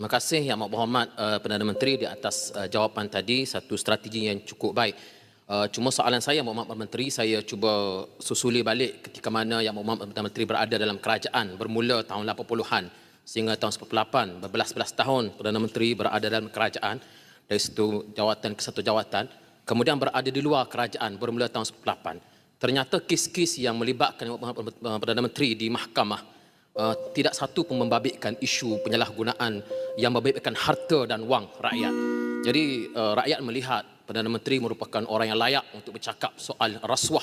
Terima kasih Yang Amat Berhormat uh, Perdana Menteri di atas uh, jawapan tadi satu strategi yang cukup baik. Uh, cuma soalan saya Yang Amat Berhormat Menteri saya cuba susuli balik ketika mana Yang Amat Berhormat Perdana Menteri berada dalam kerajaan bermula tahun 80-an sehingga tahun 98 berbelas-belas tahun Perdana Menteri berada dalam kerajaan dari satu jawatan ke satu jawatan kemudian berada di luar kerajaan bermula tahun 98. Ternyata kes-kes yang melibatkan Yang Amat Berhormat Perdana Menteri di mahkamah uh, tidak satu pun membabitkan isu penyalahgunaan yang membabitkan harta dan wang rakyat. Jadi uh, rakyat melihat Perdana Menteri merupakan orang yang layak untuk bercakap soal rasuah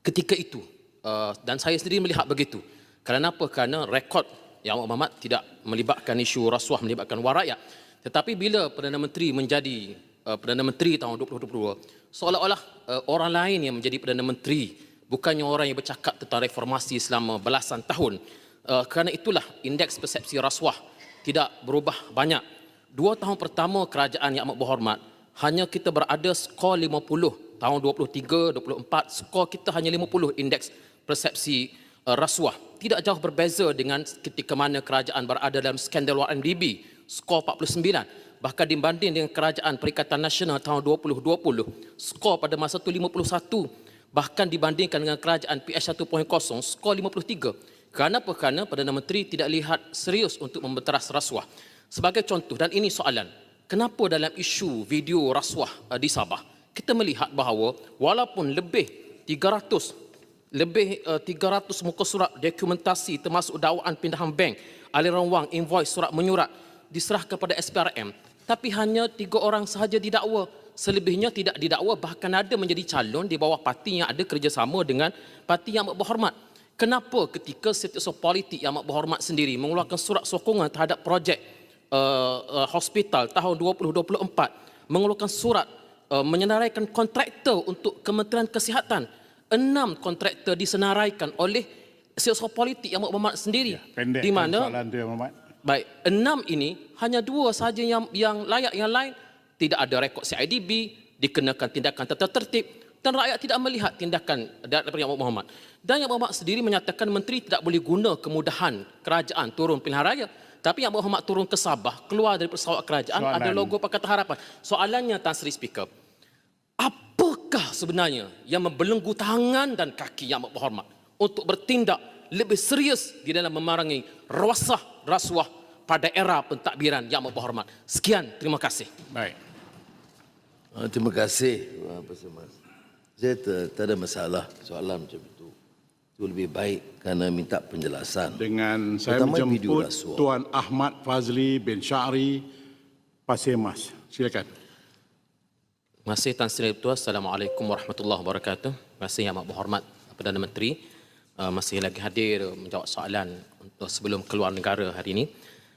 ketika itu. Uh, dan saya sendiri melihat begitu. Kerana apa? Kerana rekod yang Muhammad tidak melibatkan isu rasuah, melibatkan wang rakyat. Tetapi bila Perdana Menteri menjadi uh, Perdana Menteri tahun 2022, seolah-olah uh, orang lain yang menjadi Perdana Menteri, bukannya orang yang bercakap tentang reformasi selama belasan tahun. Uh, kerana itulah indeks persepsi rasuah tidak berubah banyak. Dua tahun pertama kerajaan yang amat berhormat, hanya kita berada skor 50. Tahun 23, 24, skor kita hanya 50 indeks persepsi uh, rasuah. Tidak jauh berbeza dengan ketika mana kerajaan berada dalam skandal 1MDB, skor 49. Bahkan dibanding dengan kerajaan Perikatan Nasional tahun 2020, skor pada masa itu 51. Bahkan dibandingkan dengan kerajaan PS 1.0, skor 53. Kerana apa? Kerana Perdana Menteri tidak lihat serius untuk membenteras rasuah. Sebagai contoh, dan ini soalan, kenapa dalam isu video rasuah uh, di Sabah, kita melihat bahawa walaupun lebih 300 lebih uh, 300 muka surat dokumentasi termasuk dakwaan pindahan bank, aliran wang, invoice, surat menyurat diserahkan kepada SPRM, tapi hanya tiga orang sahaja didakwa. Selebihnya tidak didakwa, bahkan ada menjadi calon di bawah parti yang ada kerjasama dengan parti yang berhormat. Kenapa ketika setiausaha politik yang amat berhormat sendiri mengeluarkan surat sokongan terhadap projek uh, uh, hospital tahun 2024 mengeluarkan surat uh, menyenaraikan kontraktor untuk Kementerian Kesihatan enam kontraktor disenaraikan oleh setiausaha politik yang amat berhormat sendiri. Ya, di mana? soalan tu, Ya Muhammad. baik enam ini hanya dua sahaja yang yang layak yang lain. Tidak ada rekod CIDB dikenakan tindakan tata tertib dan rakyat tidak melihat tindakan daripada Yang Muhammad. Dan Yang Muhammad sendiri menyatakan menteri tidak boleh guna kemudahan kerajaan turun pilihan raya. Tapi Yang Muhammad turun ke Sabah, keluar dari pesawat kerajaan, Soalan. ada logo Pakatan Harapan. Soalannya Tan Sri Speaker, apakah sebenarnya yang membelenggu tangan dan kaki Yang Berhormat untuk bertindak lebih serius di dalam memerangi rasuah rasuah pada era pentadbiran Yang Berhormat. Sekian, terima kasih. Baik. Ah, Terima kasih Pastor Mas. Saya tak, tak ada masalah soalan macam itu. Itu lebih baik kerana minta penjelasan. Dengan saya Pertama, menjemput. Tuan Ahmad Fazli bin Syari Pasir Mas. Silakan. Terima kasih Tan Sri Ketua. Assalamualaikum warahmatullahi wabarakatuh. Terima kasih Yang Amat Berhormat Perdana Menteri. Uh, masih lagi hadir menjawab soalan untuk sebelum keluar negara hari ini.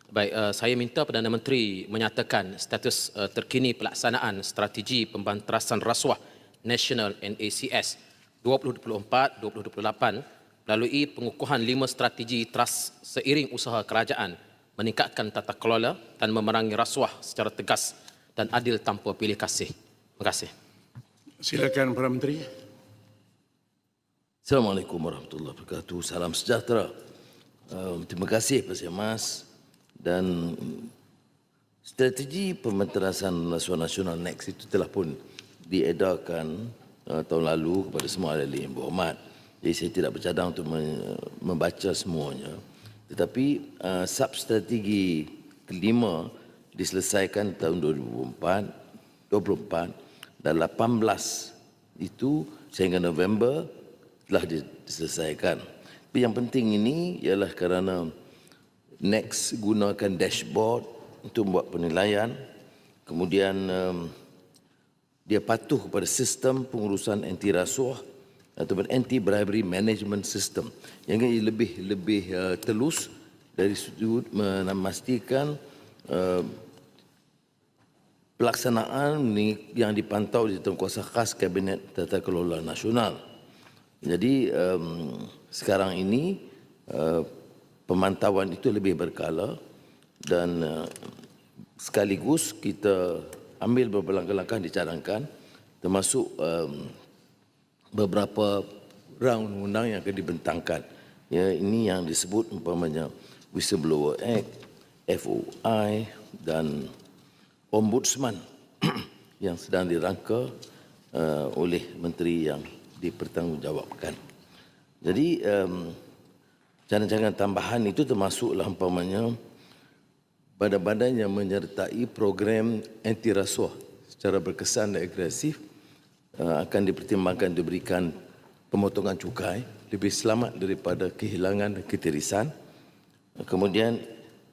Baik, uh, saya minta Perdana Menteri menyatakan status uh, terkini pelaksanaan strategi pembanterasan rasuah National NACS 2024-2028 melalui pengukuhan lima strategi trust seiring usaha kerajaan meningkatkan tata kelola dan memerangi rasuah secara tegas dan adil tanpa pilih kasih. Terima kasih. Silakan Perdana Menteri. Assalamualaikum warahmatullahi wabarakatuh. Salam sejahtera. Um, terima kasih Pasir Mas dan strategi pembenterasan rasuah nasional next itu telah pun diedarkan uh, tahun lalu kepada semua ahli yang berhormat. Jadi saya tidak bercadang untuk me- membaca semuanya. Tetapi uh, substrategi kelima diselesaikan tahun 2024, 24 dan 18 itu sehingga November telah diselesaikan. Tapi yang penting ini ialah kerana Next gunakan dashboard untuk membuat penilaian. Kemudian um, dia patuh kepada sistem pengurusan anti rasuah ataupun anti bribery management system yang lebih lebih uh, telus dari sudut memastikan uh, pelaksanaan ni yang dipantau di kuasa khas Kabinet Tata Kelola Nasional. Jadi um, sekarang ini uh, pemantauan itu lebih berkala dan uh, sekaligus kita ambil beberapa langkah-langkah dicadangkan termasuk um, beberapa round undang yang akan dibentangkan. Ya, ini yang disebut umpamanya Whistleblower Act, FOI dan Ombudsman yang sedang dirangka uh, oleh menteri yang dipertanggungjawabkan. Jadi um, cadangan tambahan itu termasuklah umpamanya badan-badan yang menyertai program anti rasuah secara berkesan dan agresif uh, akan dipertimbangkan diberikan pemotongan cukai lebih selamat daripada kehilangan ketirisan. Kemudian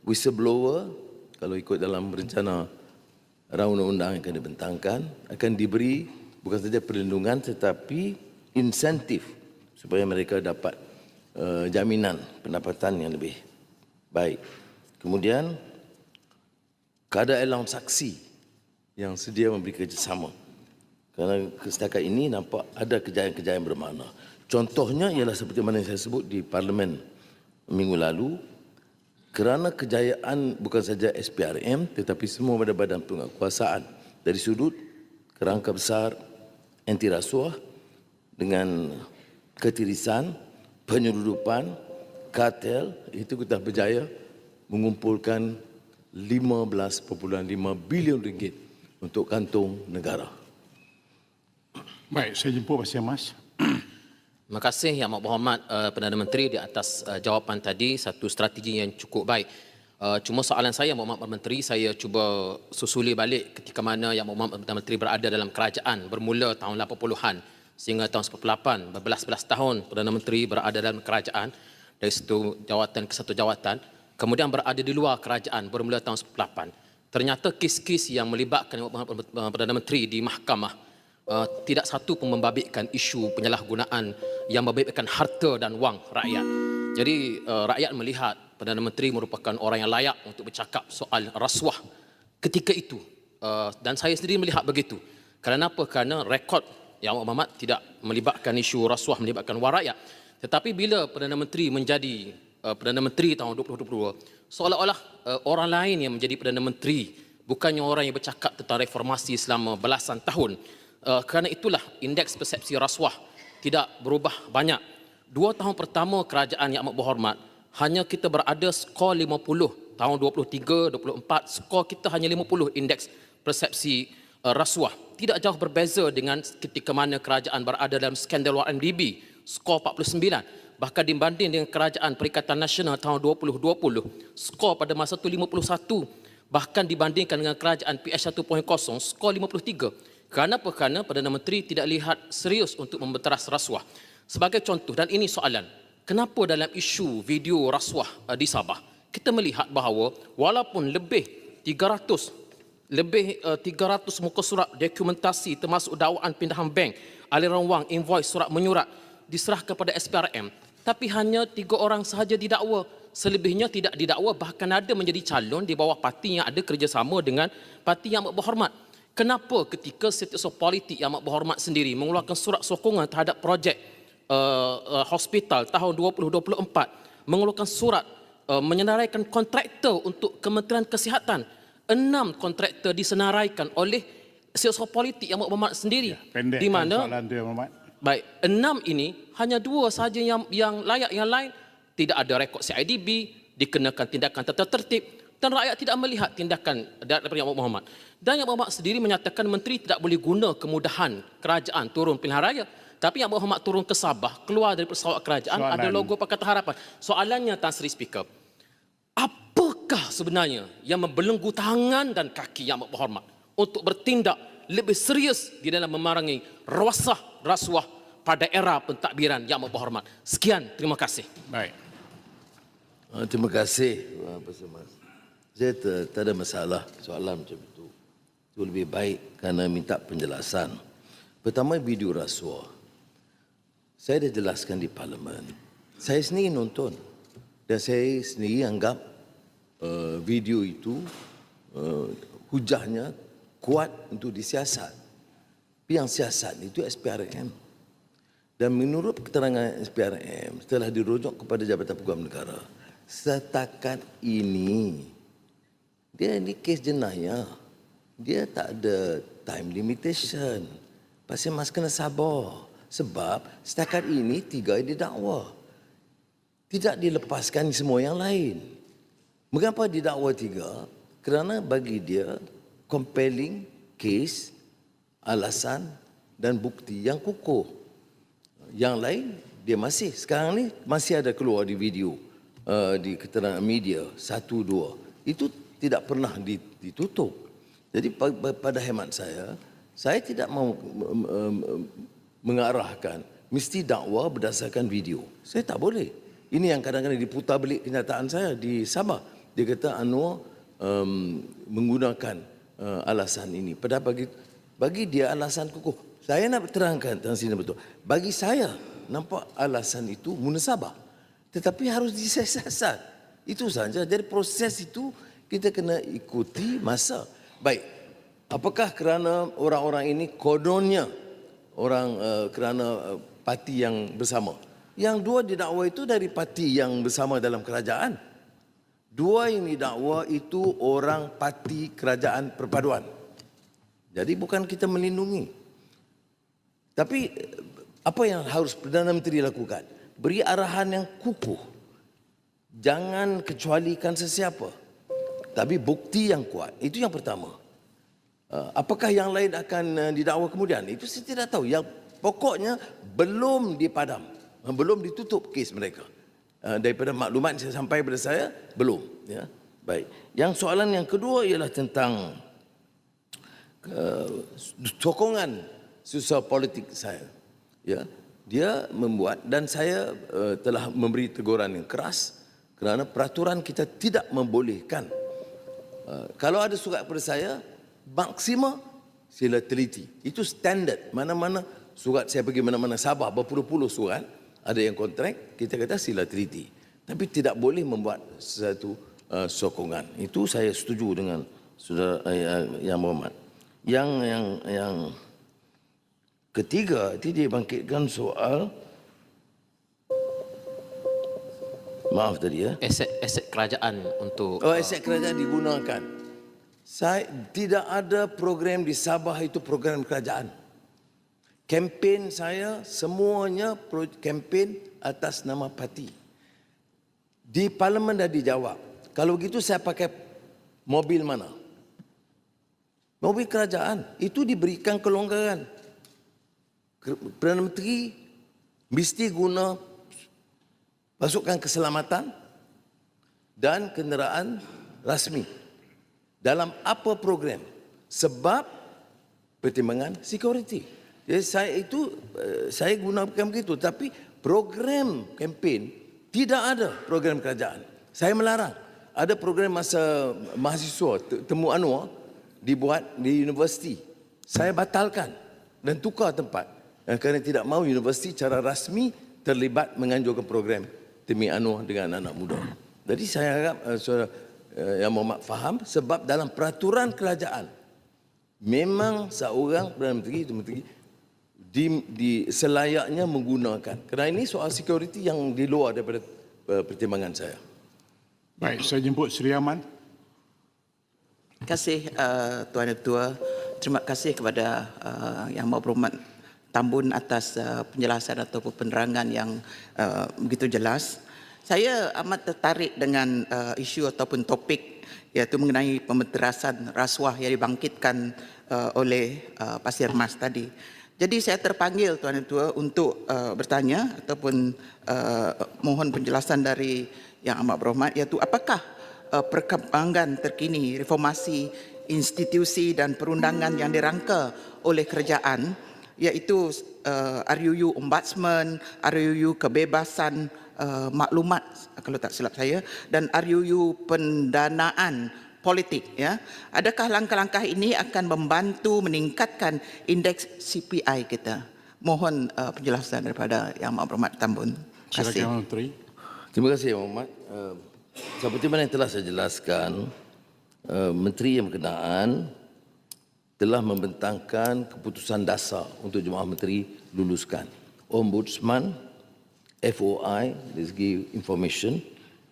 whistleblower kalau ikut dalam rencana rancangan undang-undang yang akan dibentangkan akan diberi bukan saja perlindungan tetapi insentif supaya mereka dapat uh, jaminan pendapatan yang lebih baik. Kemudian kadar allowance saksi yang sedia memberi kerjasama. Kerana setakat ini nampak ada kejayaan-kejayaan bermakna. Contohnya ialah seperti mana yang saya sebut di parlimen minggu lalu, kerana kejayaan bukan saja SPRM tetapi semua badan-badan penguasaan dari sudut kerangka besar anti rasuah dengan ketirisan, penyeludupan, kartel itu kita berjaya mengumpulkan 15.5 bilion ringgit untuk kantung negara. Baik, saya jemput Pasir Mas. Terima kasih Yang Amat Berhormat uh, Perdana Menteri di atas uh, jawapan tadi satu strategi yang cukup baik. Uh, cuma soalan saya Yang Amat Perdana Menteri saya cuba susuli balik ketika mana Yang Amat Perdana Menteri berada dalam kerajaan bermula tahun 80-an sehingga tahun 98 berbelas-belas tahun Perdana Menteri berada dalam kerajaan dari satu jawatan ke satu jawatan kemudian berada di luar kerajaan bermula tahun 98 ternyata kes-kes yang melibatkan Perdana Menteri di mahkamah uh, tidak satu pun membabitkan isu penyalahgunaan yang membabitkan harta dan wang rakyat. Jadi uh, rakyat melihat Perdana Menteri merupakan orang yang layak untuk bercakap soal rasuah ketika itu. Uh, dan saya sendiri melihat begitu. Kerana apa? Kerana rekod yang Muhammad tidak melibatkan isu rasuah, melibatkan wang rakyat. Tetapi bila Perdana Menteri menjadi uh, Perdana Menteri tahun 2022, seolah-olah uh, orang lain yang menjadi Perdana Menteri, bukannya orang yang bercakap tentang reformasi selama belasan tahun. Uh, kerana itulah indeks persepsi rasuah tidak berubah banyak. Dua tahun pertama kerajaan yang amat berhormat, hanya kita berada skor 50. Tahun 23, 24, skor kita hanya 50 indeks persepsi uh, rasuah. Tidak jauh berbeza dengan ketika mana kerajaan berada dalam skandal RMDB, skor 49. Bahkan dibanding dengan kerajaan Perikatan Nasional tahun 2020, skor pada masa itu 51. Bahkan dibandingkan dengan kerajaan PS 1.0, skor 53. Kerana apa? Kerana Perdana Menteri tidak lihat serius untuk membenteras rasuah. Sebagai contoh, dan ini soalan, kenapa dalam isu video rasuah uh, di Sabah, kita melihat bahawa walaupun lebih 300 lebih uh, 300 muka surat dokumentasi termasuk dakwaan pindahan bank, aliran wang, invoice, surat menyurat diserahkan kepada SPRM, tapi hanya tiga orang sahaja didakwa. Selebihnya tidak didakwa, bahkan ada menjadi calon di bawah parti yang ada kerjasama dengan parti yang berhormat. Kenapa ketika setiausaha politik yang amat berhormat sendiri mengeluarkan surat sokongan terhadap projek uh, uh, hospital tahun 2024 mengeluarkan surat uh, menyenaraikan kontraktor untuk Kementerian Kesihatan enam kontraktor disenaraikan oleh setiausaha politik yang amat berhormat sendiri Ya, pendek di mana soalan tu, Muhammad. Baik, enam ini hanya dua sahaja yang yang layak, yang lain tidak ada rekod CIDB, dikenakan tindakan tata tertib dan rakyat tidak melihat tindakan daripada Yang Muhammad. Dan Yang Muhammad sendiri menyatakan menteri tidak boleh guna kemudahan kerajaan turun pilihan raya. Tapi Yang Muhammad turun ke Sabah, keluar dari pesawat kerajaan, Soalan. ada logo Pakatan Harapan. Soalannya Tan Sri Speaker, apakah sebenarnya yang membelenggu tangan dan kaki Yang Berhormat untuk bertindak lebih serius di dalam memerangi rasuah rasuah pada era pentadbiran Yang Berhormat. Sekian, terima kasih. Baik. Uh, terima kasih Mas. Saya tak, tak ada masalah soalan macam itu. Itu lebih baik kerana minta penjelasan. Pertama video rasuah. Saya dah jelaskan di parlimen. Saya sendiri nonton dan saya sendiri anggap uh, video itu uh, hujahnya kuat untuk disiasat. Tapi yang siasat itu SPRM. Dan menurut keterangan SPRM setelah dirujuk kepada Jabatan Peguam Negara, setakat ini dia ni kes jenayah. Dia tak ada time limitation. Pasal mas kena sabar. Sebab setakat ini tiga yang didakwa. Tidak dilepaskan semua yang lain. Mengapa didakwa tiga? Kerana bagi dia compelling case, alasan dan bukti yang kukuh. Yang lain dia masih sekarang ni masih ada keluar di video uh, di keterangan media satu dua itu tidak pernah ditutup. Jadi pa- pa- pada hemat saya saya tidak mau mengarahkan mesti dakwa berdasarkan video. Saya tak boleh. Ini yang kadang-kadang diputar balik kenyataan saya di Sabah. Dia kata Anwar um, menggunakan uh, alasan ini. Padahal bagi bagi dia alasan kukuh. Saya nak terangkan tentang sini betul. Bagi saya nampak alasan itu munasabah. Tetapi harus disiasat. Itu saja. Jadi proses itu kita kena ikuti masa. Baik. Apakah kerana orang-orang ini kononnya orang uh, kerana uh, parti yang bersama? Yang dua didakwa itu dari parti yang bersama dalam kerajaan. Dua yang didakwa itu orang parti kerajaan perpaduan. Jadi bukan kita melindungi. Tapi eh, apa yang harus Perdana Menteri lakukan? Beri arahan yang kukuh. Jangan kecualikan sesiapa. Tapi bukti yang kuat. Itu yang pertama. Uh, Apakah yang lain akan uh, didakwa kemudian? Itu saya tidak tahu. Yang pokoknya belum dipadam. Belum ditutup kes mereka. Uh, Daripada maklumat yang sampai kepada saya, belum. Ya. Baik. Yang soalan yang kedua ialah tentang uh, sokongan susah politik saya. Ya, dia membuat dan saya uh, telah memberi teguran yang keras kerana peraturan kita tidak membolehkan. Uh, kalau ada surat kepada saya, maksima sila teliti. Itu standard. Mana-mana surat saya pergi mana-mana Sabah berpuluh-puluh surat, ada yang kontrak, kita kata sila teliti. Tapi tidak boleh membuat sesuatu uh, sokongan. Itu saya setuju dengan saudara uh, yang berhormat. Yang yang yang Ketiga, itu dia bangkitkan soal Maaf tadi ya. Aset aset kerajaan untuk Oh, aset kerajaan digunakan. Saya tidak ada program di Sabah itu program kerajaan. Kempen saya semuanya kempen atas nama parti. Di parlimen dah dijawab. Kalau begitu saya pakai mobil mana? Mobil kerajaan. Itu diberikan kelonggaran. Perdana Menteri mesti guna pasukan keselamatan dan kenderaan rasmi dalam apa program sebab pertimbangan security. Jadi saya itu eh, saya gunakan begitu tapi program kempen tidak ada program kerajaan. Saya melarang. Ada program masa mahasiswa te- temu Anwar dibuat di universiti. Saya batalkan dan tukar tempat. Kerana tidak mahu universiti secara rasmi terlibat menganjurkan program Temi Anwar dengan anak muda. Jadi saya harap uh, saudara uh, yang Muhammad faham sebab dalam peraturan kerajaan memang seorang Perdana Menteri itu menteri di, di selayaknya menggunakan. Kerana ini soal security yang di luar daripada uh, pertimbangan saya. Baik, saya jemput Sri Aman. Terima kasih uh, Tuan Ketua. Terima kasih kepada uh, Yang Maha Berhormat Tambun atas uh, penjelasan ataupun penerangan yang uh, begitu jelas. Saya amat tertarik dengan uh, isu ataupun topik iaitu mengenai pementerasan rasuah yang dibangkitkan uh, oleh uh, Pasir Mas tadi. Jadi saya terpanggil Tuan Ketua untuk uh, bertanya ataupun uh, mohon penjelasan dari Yang Amat Berhormat iaitu apakah uh, perkembangan terkini reformasi institusi dan perundangan yang dirangka oleh kerajaan iaitu uh, RUU Ombudsman, RUU Kebebasan uh, Maklumat kalau tak silap saya dan RUU Pendanaan Politik ya. Adakah langkah-langkah ini akan membantu meningkatkan indeks CPI kita? Mohon uh, penjelasan daripada Yang Amat Berhormat Tambun. Terima kasih. Menteri. Terima kasih Muhammad. Uh, seperti mana yang telah saya jelaskan, uh, Menteri yang berkenaan telah membentangkan keputusan dasar untuk jemaah menteri luluskan. Ombudsman, FOI, dari segi information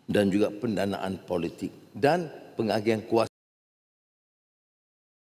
dan juga pendanaan politik dan pengagihan kuasa